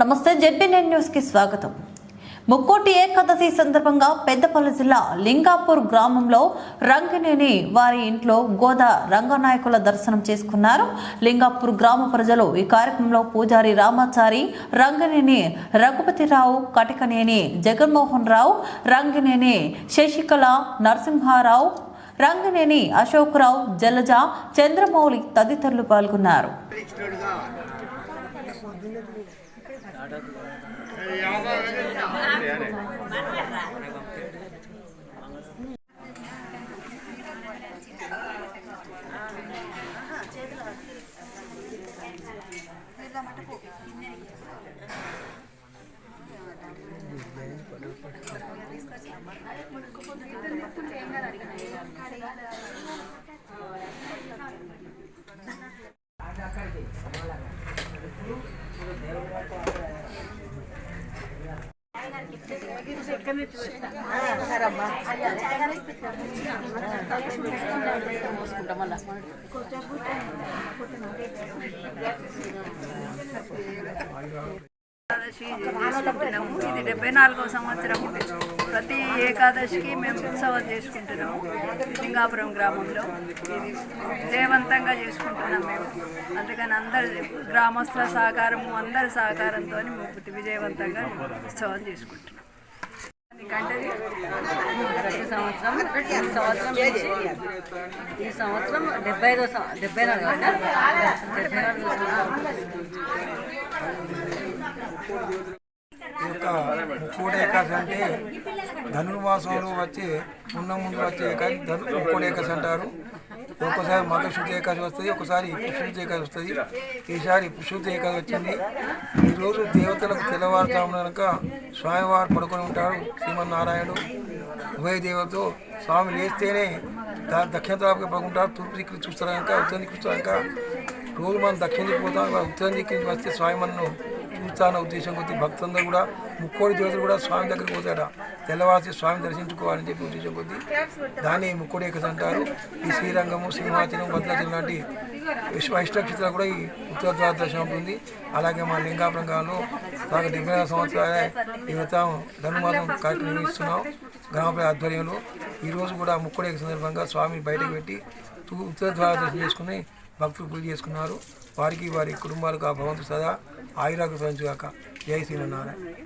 నమస్తే జెడ్బీనెన్ న్యూస్కి స్వాగతం. ముక్కోటి ఏకాదశి సందర్భంగా పెద్దపల్లి జిల్లా లింగాపూర్ గ్రామంలో రంగినేని వారి ఇంట్లో గోదా రంగనాయకుల దర్శనం చేసుకున్నారు. లింగాపూర్ గ్రామ ప్రజలు ఈ కార్యక్రమంలో పూజారి రామాచారి రంగినేని రఘుపతిరావు కటికనేని జగన్మోహన్ రావు రంగినేని శశికళ నరసింహారావు రంగినేని అశోక్రావు జలజ చంద్రమౌళి తదితరులు పాల్గొన్నారు. Gracias. ఇది డెబ్బై నాలుగో సంవత్సరము ప్రతి ఏకాదశికి మేము ఉత్సవం చేసుకుంటున్నాము. లింగాపురం గ్రామంలో. ఇది విజయవంతంగా చేసుకుంటున్నాం మేము. అందుకని అందరి గ్రామస్తుల సహకారము అందరి సహకారంతో విజయవంతంగా ఉత్సవం చేసుకుంటున్నాం. ప్రతి సంవత్సరం ఈ సంవత్సరం ఈ సంవత్సరం డెబ్బై ఐదో డెబ్బై నాలుగు డెబ్బై నాలుగు యొక్క ముక్కోడి ఏకాదశి అంటే ధనుర్మాసంలో వచ్చి ఉన్న ముందు వచ్చే ఏకాశి ధను ముక్కోడి ఏకాదశి అంటారు. ఒక్కసారి మగశుద్ధి ఏకాశి వస్తుంది ఒకసారి పుష్యుద్ధి ఏకాశి వస్తుంది. ఈసారి పుష్యుద్ధి ఏకాశి వచ్చింది. ఈరోజు దేవతలకు తెల్లవారుతాము కనుక స్వామివారు పడుకొని ఉంటారు శ్రీమన్నారాయణుడు. ఉభయ దేవతతో స్వామి లేస్తేనే దక్షిణ తరపుకి పడుకుంటారు. తూర్పు దిక్కు చూస్తారు కనుక ఉత్తరం దిక్కు చూస్తారు కనుక రోజు మనం దక్షిణ దిక్కు పోతాం. ఉత్తరం దిక్కు నుంచి వస్తే స్వామి మనను చూస్తాన ఉద్దేశం కొద్ది భక్తులందరూ కూడా ముక్కోడి దేవతలు కూడా స్వామి దగ్గరికి పోతాడ తెల్లవారి స్వామి దర్శించుకోవాలని చెప్పి ఉద్దేశం కొద్ది. దాన్ని ముక్కోడి ఏకస్ అంటారు. ఈ శ్రీరంగము సింహాచలం భద్రాచలం లాంటి విశ్వ వైష్ణక్షేత్రాలు కూడా ఈ ఉత్తర ద్వార దర్శనం ఉంటుంది అలాగే మా లింగాపురం గ్రామంలో నాకు డెబ్బై నాలుగు సంవత్సరాలే ఈ వ్రతం ధనుమాసం కార్యక్రమం నిర్వహిస్తున్నాం గ్రామ ఆధ్వర్యంలో. ఈరోజు కూడా ముక్కోడి సందర్భంగా స్వామిని బయటకు పెట్టి ఉత్తర ద్వార దర్శనం చేసుకుని భక్తులు పూజ చేసుకున్నారు. వారికి వారి కుటుంబాలకు ఆ భగవంతుడు సదా ఆయురాకు సంచుగాక జై శ్రీమన్నారాయణ.